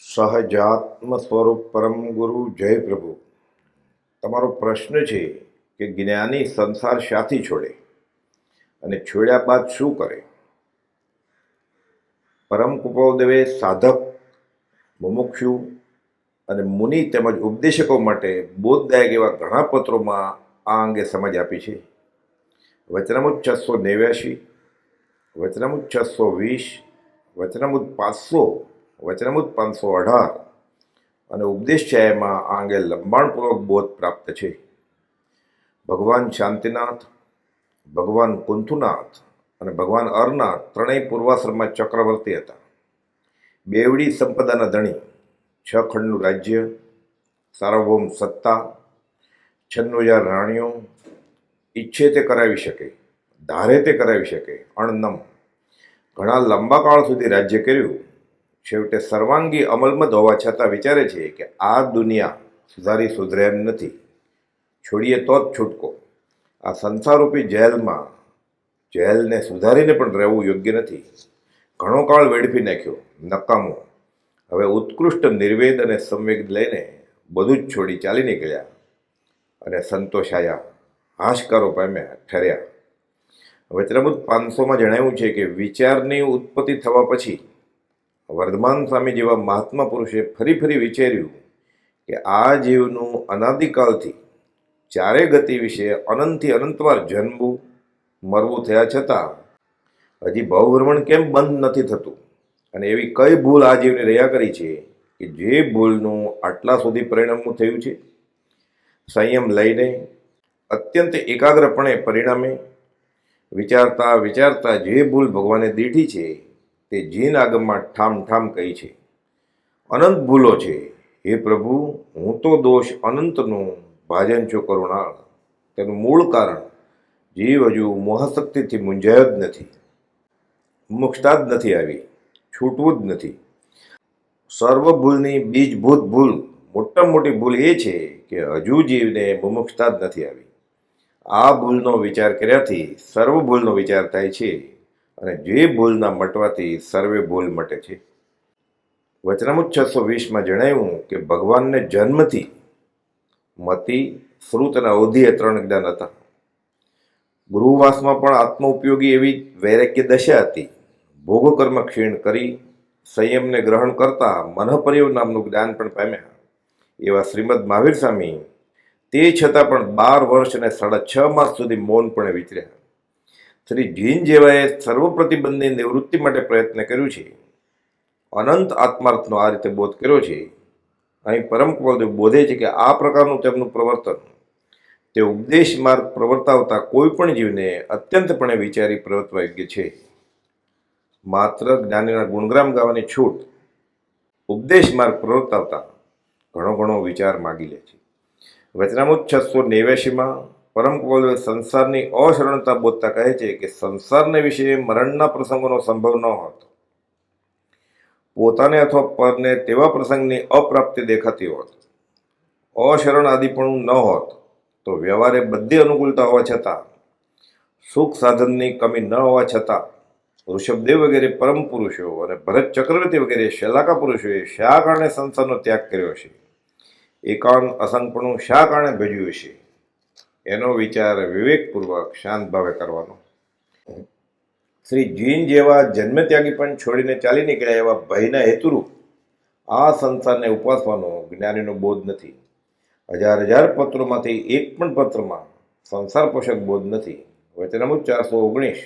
સહજાત્મ સ્વરૂપ પરમ ગુરુ જય પ્રભુ. તમારો પ્રશ્ન છે કે જ્ઞાની સંસાર શાથી છોડે અને છોડ્યા બાદ શું કરે? પરમ કૃપાદેવે સાધક, મુમુક્ષુ અને મુનિ તેમજ ઉપદેશકો માટે બોધદાયક એવા ઘણા પત્રોમાં આ અંગે સમજ આપી છે. વચનામુત છસો નેવ્યાશી વચનામુત છસો વીસ વચનામુત પાંચસો વચનામુત પાંચસો અઢાર. અને ઉપદેશ છાયામાં આ અંગે લંબાણપૂર્વક બોધ પ્રાપ્ત છે. ભગવાન શાંતિનાથ, ભગવાન કુંથુનાથ અને ભગવાન અરનાથ ત્રણેય પૂર્વાશ્રમમાં ચક્રવર્તી હતા. બેવડી સંપદાના ધણી, છ ખંડનું રાજ્ય, સાર્વભૌમ સત્તા, છન્નું હજાર રાણીઓ, ઈચ્છે તે કરાવી શકે, ધારે તે કરાવી શકે, અણનમ. ઘણા લાંબા કાળ સુધી રાજ્ય કર્યું. છેવટે સર્વાંગી અમલમત હોવા છતાં વિચારે છે કે આ દુનિયા સુધારી સુધરે એમ નથી. છોડીએ તો જ છૂટકો. આ સંસારરૂપી જેલમાં જેલને સુધારીને પણ રહેવું યોગ્ય નથી. ઘણો કાળ વેડફી નાખ્યો, નકામો. હવે ઉત્કૃષ્ટ નિર્વેદ અને સંવેગ લઈને બધું જ છોડી ચાલી નીકળ્યા. અને સંતોષાયા, હાશકારો પામ્યા ઠર્યા. વચનામૃત પાંચસોમાં જણાવ્યું છે કે વિચારની ઉત્પત્તિ થવા પછી વર્ધમાન સ્વામી જેવા મહાત્મા પુરુષે ફરી ફરી વિચાર્યું કે આ જીવનું અનાદિકાલથી ચારે ગતિ વિશે અનંતથી અનંતવાર જન્મવું, મરવું થયા છતાં હજી ભવભ્રમણ કેમ બંધ નથી થતું? અને એવી કઈ ભૂલ આ જીવને રહ્યા કરી છે કે જે ભૂલનું આટલા સુધી પરિણામું થયું છે? સંયમ લઈને, અત્યંત એકાગ્રપણે પરિણામે વિચારતા વિચારતા જે ભૂલ ભગવાને દીઠી છે તે જીન આગમમાં ઠામ ઠામ કહી છે, અનંત ભૂલો છે. હે પ્રભુ, હું તો દોષ અનંતનું ભાજન છું કરુણાળ. તેનું મૂળ કારણ જીવ હજુ મોહશક્તિથી મૂંઝાયો જ નથી. મુક્ષતા જ નથી આવી, છૂટવું જ નથી. સર્વ ભૂલની બીજભૂત ભૂલ મોટામાં મોટી ભૂલ એ છે કે હજુ જીવને મુમુક્ષતા જ નથી આવી. આ ભૂલનો વિચાર કર્યાથી સર્વ ભૂલનો વિચાર થાય છે. અને જે ભૂલના મટવાથી સર્વે ભૂલ મટે છે. વચનામુત છસો વીસમાં જણાવ્યું કે ભગવાનને જન્મથી મતિ, શ્રુત અને અવધિએ ત્રણ જ્ઞાન હતા. ગૃહવાસમાં પણ આત્મ ઉપયોગી એવી વૈરાગ્ય દશા હતી. ભોગકર્મ ક્ષીણ કરી સંયમને ગ્રહણ કરતા મનઃપર્યવ નામનું જ્ઞાન પણ પામ્યા. એવા શ્રીમદ મહાવીર સ્વામી તે છતાં પણ બાર વર્ષ અને સાડા છ માસ સુધી મૌન પણ વિચર્યા. શ્રી જીન જેવાએ સર્વ પ્રતિબંધની નિવૃત્તિ માટે પ્રયત્ન કર્યું છે. અનંત આત્માર્થનો આ રીતે બોધ કર્યો છે. અહીં પરમ કુમારદેવ બોધે છે કે આ પ્રકારનું તેમનું પ્રવર્તન, તે ઉપદેશ માર્ગ પ્રવર્તાવતા કોઈ પણ જીવને અત્યંતપણે વિચારી પ્રવર્તવા યોગ્ય છે. માત્ર જ્ઞાનીના ગુણગ્રામ ગાવાની છૂટ, ઉપદેશ માર્ગ પ્રવર્તાવતા ઘણો ઘણો વિચાર માગી લે છે. વચનામુત છસો નેવ્યાસીમાં પરમ કુવલદેવ સંસારની અશરણતા બોધતા કહે છે કે સંસારને વિશે મરણના પ્રસંગોનો સંભવ ન હોત. પોતાને અથવા પરને તેવા પ્રસંગની અપ્રાપ્તિ દેખાતી હોત. અશરણ આદિપણું ન હોત, તો વ્યવહારે બધી અનુકૂળતા હોવા છતાં, સુખ સાધનની કમી ન હોવા છતાં, ઋષભદેવ વગેરે પરમ પુરુષો અને ભરત ચક્રવર્તી વગેરે શલાકા પુરુષોએ શા કારણે સંસારનો ત્યાગ કર્યો છે? એકાંત અસંગપણું શા કારણે ભેજ્યું છે? એનો વિચાર વિવેકપૂર્વક શાંત ભાવે કરવાનો. શ્રી જીન જેવા જન્મત્યાગી પણ છોડીને ચાલી નીકળ્યા એવા ભયના હેતુરૂપ આ સંસારને ઉપાસવાનો જ્ઞાનીનો બોધ નથી. હજાર હજાર પત્રોમાંથી એક પણ પત્રમાં સંસાર પોષક બોધ નથી. વચનામુત ચારસો ઓગણીસ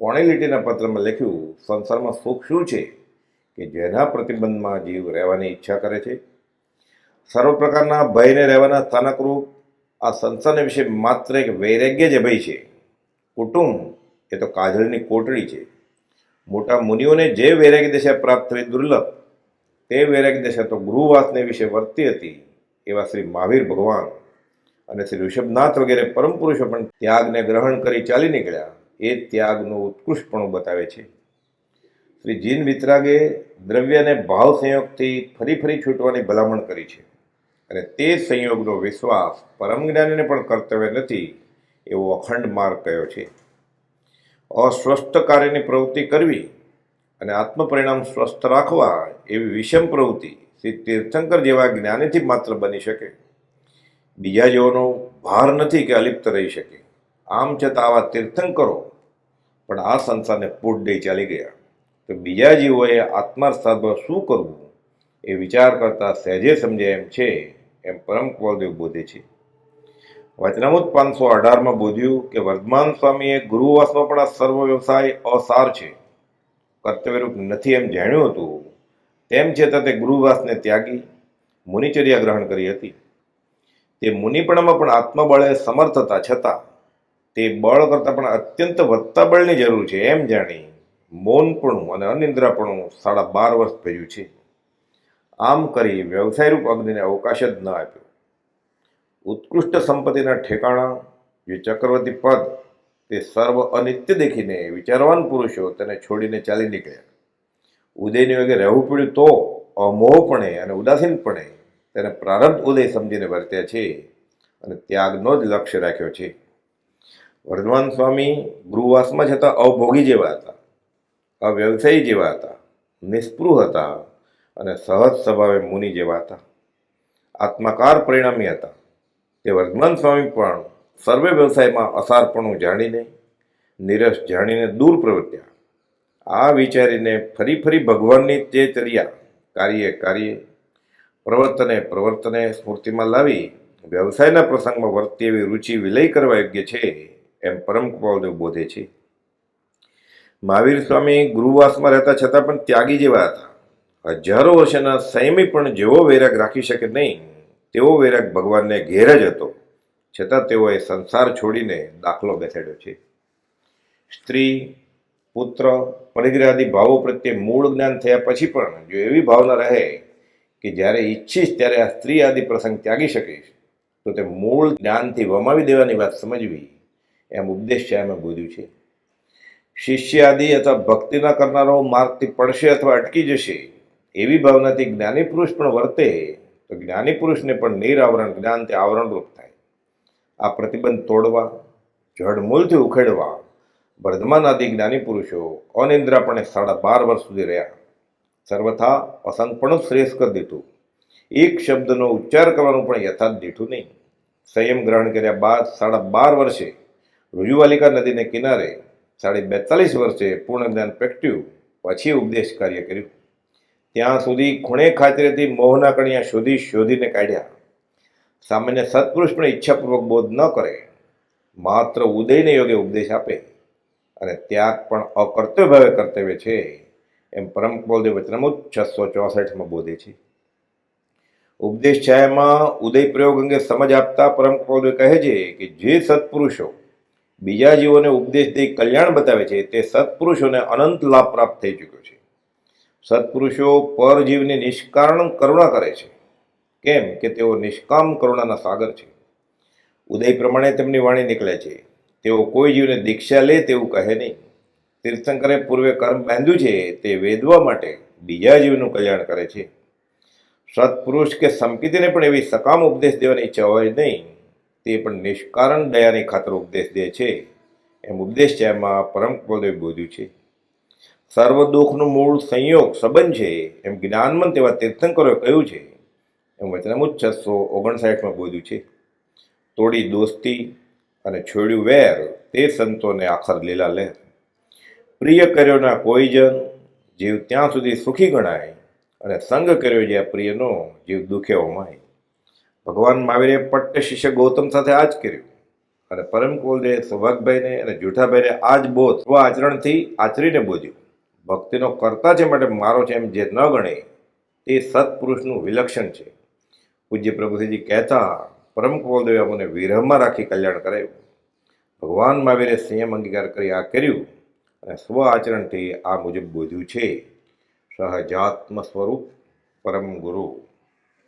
પોણી લીટીના પત્રમાં લખ્યું, સંસારમાં સુખ શું છે કે જેના પ્રતિબંધમાં જીવ રહેવાની ઈચ્છા કરે છે? સર્વ પ્રકારના ભયને રહેવાના સ્થાનકરૂપ આ સંસારને વિશે માત્ર એક વૈરાગ્ય જ ભય છે. કુટુંબ એ તો કાજળની કોટડી છે. મોટા મુનિઓને જે વૈરાગ્ય દશા પ્રાપ્ત થઈ દુર્લભ, તે વૈરાગ્ય દશા તો ગૃહવાસને વિશે વર્તી હતી, એવા શ્રી મહાવીર ભગવાન અને શ્રી ઋષભનાથ વગેરે પરમ પુરુષો પણ ત્યાગને ગ્રહણ કરી ચાલી નીકળ્યા. એ ત્યાગનું ઉત્કૃષ્ટપણું બતાવે છે. શ્રી જીન વિતરાગે દ્રવ્યને ભાવ સંયોગથી ફરી ફરી છૂટવાની ભલામણ કરી છે. અને તે સંયોગનો વિશ્વાસ પરમ જ્ઞાનીને પણ કર્તવ્ય નથી, એવો અખંડ માર્ગ કયો છે? અસ્વસ્થ કાર્યની પ્રવૃત્તિ કરવી અને આત્મપરિણામ સ્વસ્થ રાખવા એવી વિષમ પ્રવૃત્તિ શ્રી તીર્થંકર જેવા જ્ઞાનીથી માત્ર બની શકે. બીજા જેઓનો ભાર નથી કે અલિપ્ત રહી શકે. આમ છતાં આવા તીર્થંકરો પણ આ સંસારને પૂટ દઈ ચાલી ગયા. તો બીજા જીવોએ આત્માર્થાત્મક શું કરવું? એ વિચાર કરતાં સહેજે સમજે એમ છે એમ પરમ કુલદેવ બોધે છે. વચનામૃત પાંચસો અઢારમાં બોધ્યું કે વર્ધમાન સ્વામીએ ગુરુવાસમાં પણ આ સર્વ વ્યવસાય અસાર છે. કર્તવ્યરૂપ નથી એમ જાણ્યું હતું. તેમ છતાં તે ગુરુવાસને ત્યાગી, મુનિચર્યા ગ્રહણ કરી હતી. તે મુનિપણામાં પણ આત્મબળે સમર્થ હતા છતાં, તે બળ કરતાં પણ અત્યંત વધતા બળની જરૂર છે એમ જાણી, મૌનપણું અને અનિદ્રાપણું સાડા બાર વર્ષ ભર્યું છે. આમ કરી વ્યવસાયરૂપ અગ્નિને અવકાશ જ ન આપ્યો. ઉત્કૃષ્ટ સંપત્તિના ઠેકાણા, જે ચક્રવર્તી પદ, તે સર્વ અનિત્ય દેખીને વિચારવાન પુરુષો તેને છોડીને ચાલી નીકળ્યા. ઉદયની વગેરે રહેવું પડ્યું તો અમોહપણે અને ઉદાસીનપણે તેને પ્રારબ્ધ ઉદય સમજીને વર્ત્યા છે અને ત્યાગનો જ લક્ષ્ય રાખ્યો છે. વર્ધમાન સ્વામી ગૃહવાસમાં છતાં અવભોગી જેવા હતા, અવ્યવસાયી જેવા હતા નિસ્પૃહ હતા અને સહજ સ્વભાવે મુનિ જેવા હતા. આત્માકાર પરિણામી હતા. તે વર્ધમાન સ્વામી પણ સર્વે વ્યવસાયમાં અસારપણું જાણીને, નિરસ જાણીને દૂર પ્રવર્ત્યા. આ વિચારીને ફરી ફરી ભગવાનની તે ચર્યા કાર્ય કાર્ય પ્રવર્તને પ્રવર્તને સ્મૃતિમાં લાવી વ્યવસાયના પ્રસંગમાં વર્તી એવી રુચિ વિલય કરવા યોગ્ય છે એમ પરમ કૃપાલદેવ બોધે છે. મહાવીર સ્વામી ગુરુવાસમાં રહેતા છતાં પણ ત્યાગી જેવા હતા. હજારો વર્ષના સંયમી પણ જેવો વૈરાગ રાખી શકે નહીં, તેવો વૈરાગ ભગવાનને ઘેર જ હતો. છતાં તેઓએ સંસાર છોડીને દાખલો બેસાડ્યો છે. સ્ત્રી, પુત્ર પરિગ્રહાદી ભાવો પ્રત્યે મૂળ જ્ઞાન થયા પછી પણ જો એવી ભાવના રહે કે જ્યારે ઈચ્છીશ ત્યારે આ સ્ત્રી આદિ પ્રસંગ ત્યાગી શકીશ તો તે મૂળ જ્ઞાનથી વમાવી દેવાની વાત સમજવી એમ ઉપદેશ છે, એમ બોધ્યું છે. શિષ્ય આદિ અથવા ભક્તિના કરનારો માર્ગથી પડશે અથવા અટકી જશે એવી ભાવનાથી જ્ઞાની પુરુષ પણ વર્તે, તો જ્ઞાની પુરુષને પણ નિરાવરણ જ્ઞાનથી આવરણરૂપ થાય. આ પ્રતિબંધ તોડવા જડમૂળથી ઉખેડવા, વર્ધમાન આદિ જ્ઞાની પુરુષો અનિંદ્રાપણે સાડા બાર વર્ષ સુધી રહ્યા. સર્વથા અસંગપણું શ્રેષ્ઠ કરી દીધું. એક શબ્દનો ઉચ્ચાર કરવાનું પણ યથાર્થ દીઠું નહીં. સંયમ ગ્રહણ કર્યા બાદ સાડા બાર વર્ષે રુજુવાલિકા નદીને કિનારે સાડી બેતાલીસ વર્ષે પૂર્ણ જ્ઞાન પ્રગટ્યું પછી ઉપદેશ કાર્ય કર્યું. ત્યાં સુધી ખૂણે ખાતરેથી મોહના કણિયા શોધી શોધીને કાઢ્યા. સામાન્ય સત્પુરુષ પણ ઈચ્છાપૂર્વક બોધ ન કરે. માત્ર ઉદયને યોગે ઉપદેશ આપે અને ત્યાગ પણ અકર્તવ્ય ભાવે કર્તવ્ય છે. એમ પરમ કપોલદેવ વચનામૃત છસો ચોસઠમાં બોધે છે. ઉપદેશ છાયામાં ઉદય પ્રયોગ અંગે સમજ આપતા પરમ કપોલદેવ કહે છે કે જે સત્પુરુષો બીજા જીવોને ઉપદેશ દઈ કલ્યાણ બતાવે છે, તે સત્પુરુષોને અનંત લાભ પ્રાપ્ત થઈ ચૂક્યો છે. સત્પુરુષો પરજીવની નિષ્કારણ કરુણા કરે છે. કેમ કે તેઓ નિષ્કામ કરુણાના સાગર છે. ઉદય પ્રમાણે તેમની વાણી નીકળે છે. તેઓ કોઈ જીવને દીક્ષા લે તેવું કહે નહીં. તીર્થંકરે પૂર્વે કર્મ બાંધ્યું છે તે વેદવા માટે બીજા જીવનું કલ્યાણ કરે છે. સત્પુરુષ કે સંપિતિને પણ એવી સકામ ઉપદેશ દેવાની ઈચ્છા હોય નહીં. તે પણ નિષ્કારણ દયાની ખાતર ઉપદેશ દે છે. એમ ઉપદેશ એમાં પરમ બોધ્યું છે. સર્વ દુઃખનું મૂળ સંયોગ સંબંધ છે. એમ જ્ઞાનમંત એવા તીર્થંકરોએ કહ્યું છે. એમ વચનામુજ છસો ઓગણસાઠમાં બોધ્યું છે. તોડી દોસ્તી અને છોડ્યું વેર તે સંતોને આખર લીલા લહેર. પ્રિય કર્યોના કોઈ જન, જીવ ત્યાં સુધી સુખી ગણાય અને સંગ કર્યો જ્યાં પ્રિયનો, જીવ દુઃખે હોમાય ભગવાન મહાવીરે પટ્ટ શિષ્ય ગૌતમ સાથે આ જ કર્યું. અને પરમ કુલદેવ સૌભાગભાઈને અને જૂઠાભાઈને આ જ બોધ આચરણથી આચરીને બોધ્યું. ભક્તિનો કરતા છે માટે મારો છે એમ જે ન ગણે, તે સત્પુરુષનું વિલક્ષણ છે. પૂજ્ય પ્રભુજીજી કહેતા, પરમ કુલદેવે અમને વિરહમાં રાખી કલ્યાણ કરાયું. ભગવાન મહાવીરે સંયમ અંગીકાર કરી આ કર્યું અને સ્વ આચરણથી આ મુજબ બોધ્યું છે. સહજાત્મ સ્વરૂપ પરમ ગુરુ.